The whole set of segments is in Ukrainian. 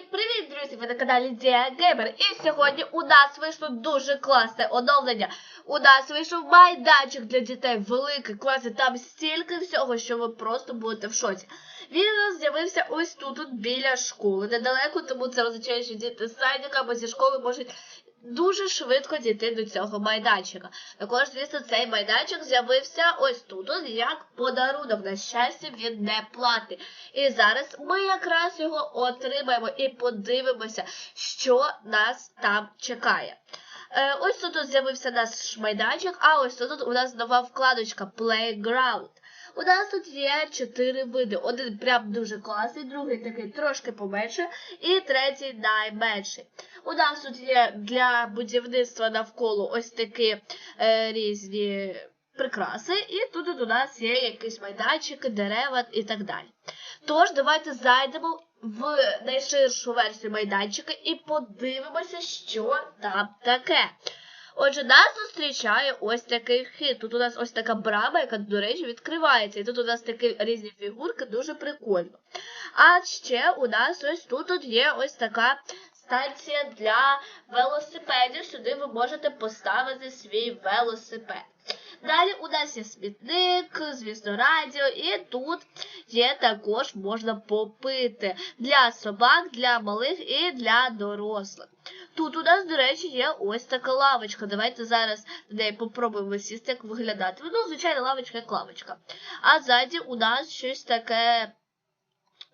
Привіт, друзі! Ви на каналі Дія Геймер. І сьогодні у нас вийшло дуже класне оновлення. У нас вийшов майданчик для дітей, великий, класний. Там стільки всього, що ви просто будете в шоці. Він у нас з'явився ось тут, тут біля школи, недалеко, тому це означає, що діти з садика або зі школи можуть дуже швидко дійти до цього майданчика. Також, звісно, цей майданчик з'явився ось тут, як подарунок. На щастя, він не платний. І зараз ми якраз його отримаємо і подивимося, що нас там чекає. Е, ось тут з'явився наш майданчик, а ось тут у нас нова вкладочка Playground. У нас тут є чотири види. Один прям дуже класний, другий такий трошки поменше, і третій найменший. У нас тут є для будівництва навколо ось такі е, різні прикраси, і тут у нас є якісь майданчики, дерева і так далі. Тож, давайте зайдемо в найширшу версію майданчика і подивимося, що там таке. Отже, нас зустрічає ось такий хід. Тут у нас ось така брама, яка, до речі, відкривається. І тут у нас такі різні фігурки, дуже прикольно. А ще у нас ось тут от є ось така станція для велосипедів. Сюди ви можете поставити свій велосипед. Далі у нас є смітник, звісно, радіо, і тут є також можна попити для собак, для малих і для дорослих. Тут у нас, до речі, є ось така лавочка. Давайте зараз на неї попробуємо сісти, як виглядати. Ну, звичайно, лавочка як лавочка. А ззаді у нас щось таке.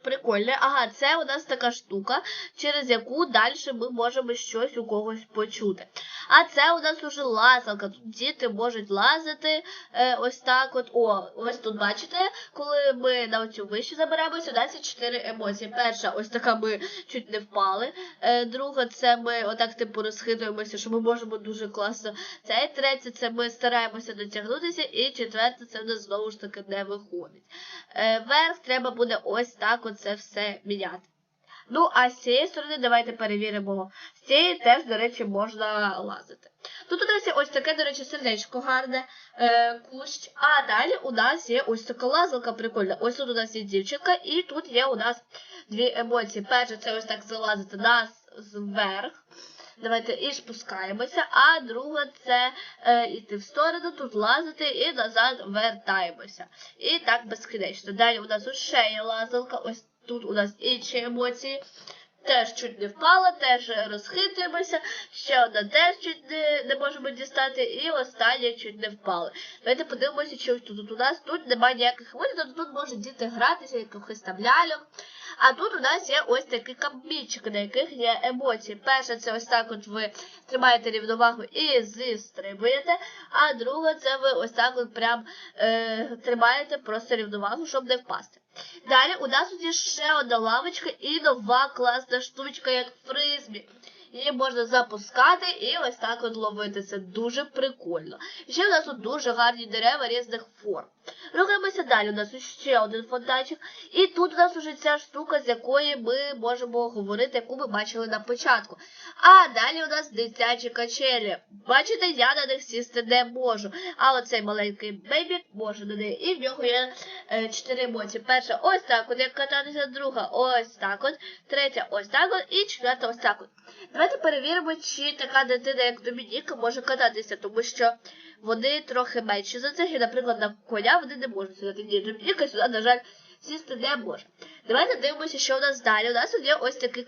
Прикольне. Ага, це у нас така штука, через яку далі ми можемо щось у когось почути. А це у нас уже лазалка. Тут діти можуть лазити е, ось так от. О, ось тут бачите, коли ми на оцю вищу заберемося, у нас є чотири емоції. Перша, ось така ми чуть не впали. Е, друга, це ми отак типу розхитуємося, що ми можемо дуже класно. Це і третє, це ми стараємося дотягнутися. І четверте, це в нас знову ж таки не виходить. Е, верх треба буде ось так оце все міняти. Ну, а з цієї сторони давайте перевіримо. З цієї теж, до речі, можна лазити. Тут у нас є ось таке, до речі, сердечко гарне, е, кущ. А далі у нас є ось така лазилка прикольна. Ось тут у нас є дівчинка, і тут є у нас дві емоції. Перше, це ось так залазити нас вверх. Давайте і спускаємося, а друга це е, йти в сторону, тут лазити і назад вертаємося. І так безкінечно. Далі у нас ще є лазалка, ось тут у нас інші емоції. Теж чуть не впала, теж розхитуємося, ще одна теж чуть не, не можемо дістати, і остання чуть не впали. Давайте подивимося, що тут, у нас тут немає ніяких тобто тут можуть діти гратися, якихось там ляльок. А тут у нас є ось такі камбічки, на яких є емоції. Перше, це ось так от ви тримаєте рівновагу і зістрибуєте, а друге, це ви ось так от прям е, тримаєте просто рівновагу, щоб не впасти. Далі у нас тут є ще одна лавочка і нова класна штучка, як фризбі. Її можна запускати і ось так от ловити. Це дуже прикольно. Ще у нас тут дуже гарні дерева різних форм. Рухаємося далі. У нас ще один фонтанчик. І тут у нас уже ця штука, з якої ми можемо говорити, яку ми бачили на початку. А далі у нас дитячі качелі. Бачите, я на них сісти не можу. А оцей маленький бейбі може на неї. І в нього є е, чотири емоції. Перша ось так от, як кататися, друга ось так от, третя ось так от і четверта ось так от. Давайте перевіримо, чи така дитина, як Домініка, може кататися, тому що вони трохи менші за цих, і, наприклад, на коня вони не можуть сідати. Ні, Домініка сюди, на жаль, сісти не може. Давайте дивимося, що у нас далі. У нас є ось такі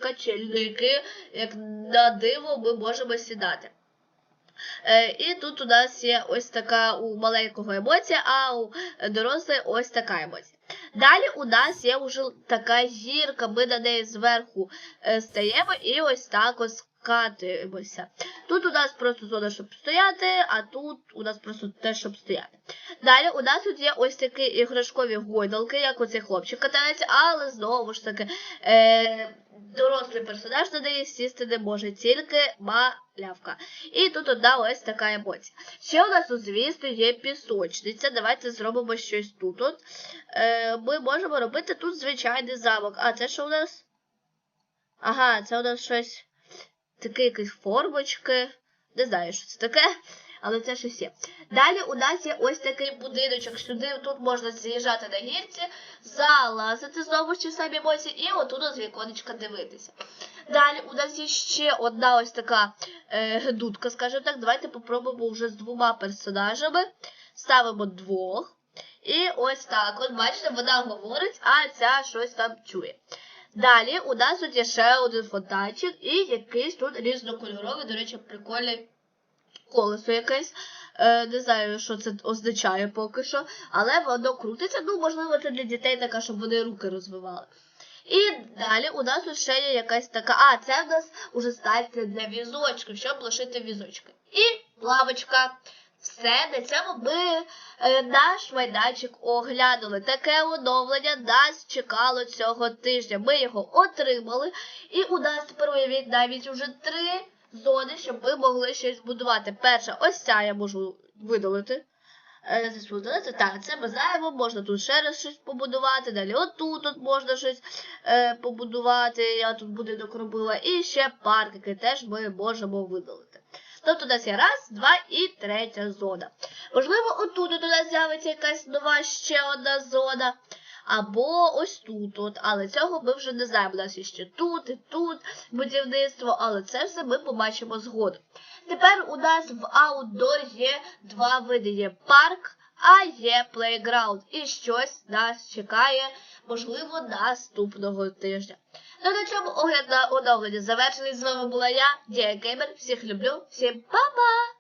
які, як на диво, ми можемо сідати. Е, і тут у нас є ось така у маленького емоція, а у дорослої ось така емоція. Далі у нас є вже така зірка, ми на неї зверху е, стаємо і ось так ось катаємося. Тут у нас просто зона, щоб стояти, а тут у нас просто те, щоб стояти. Далі у нас тут є ось такі іграшкові гойдалки, як оцей хлопчик катається, але знову ж таки е, дорослий персонаж на неї сісти не може, тільки малявка. І тут одна ось така емоція. Ще у нас, звісно, є пісочниця. Давайте зробимо щось тут. От. Е, Ми можемо робити тут звичайний замок. А це що у нас? Ага, це у нас щось таке якісь формочки. Не знаю, що це таке. але це щось є. Далі у нас є ось такий будиночок. Сюди тут можна з'їжджати на гірці, залазити знову ж ті самі моці, і отут з віконечка дивитися. Далі у нас є ще одна ось така е, дудка, скажімо так. Давайте попробуємо вже з двома персонажами. Ставимо двох. І ось так. От бачите, вона говорить, а ця щось там чує. Далі у нас тут є ще один фонтанчик і якийсь тут різнокольоровий, до речі, прикольний колесо якесь. Е, не знаю, що це означає поки що, але воно крутиться. Ну, можливо, це для дітей така, щоб вони руки розвивали. І далі у нас тут ще є якась така. А, це в нас уже станція для візочків, щоб лишити візочки. І лавочка. Все, на цьому ми е, наш майданчик оглянули. Таке оновлення нас чекало цього тижня. Ми його отримали. І у нас тепер уявіть навіть уже три зони, щоб ми могли щось будувати. Перша, ось ця я можу видалити. Е. Так, це ми знаємо, можна тут ще раз щось побудувати. Далі отут от можна щось е, побудувати. Я тут будинок робила. І ще парк, який теж ми можемо видалити. Тобто у нас є раз, два і третя зона. Можливо, отут у нас з'явиться якась нова ще одна зона. Або ось тут, от. але цього ми вже не знаємо. У нас є ще тут і тут будівництво, але це все ми побачимо згодом. Тепер у нас в аутдор є два види: є парк, а є плейграунд. І щось нас чекає, можливо, наступного тижня. Ну на цьому огляд на оновлення завершений. З вами була я, Дія Геймер. Всіх люблю, всім па-па!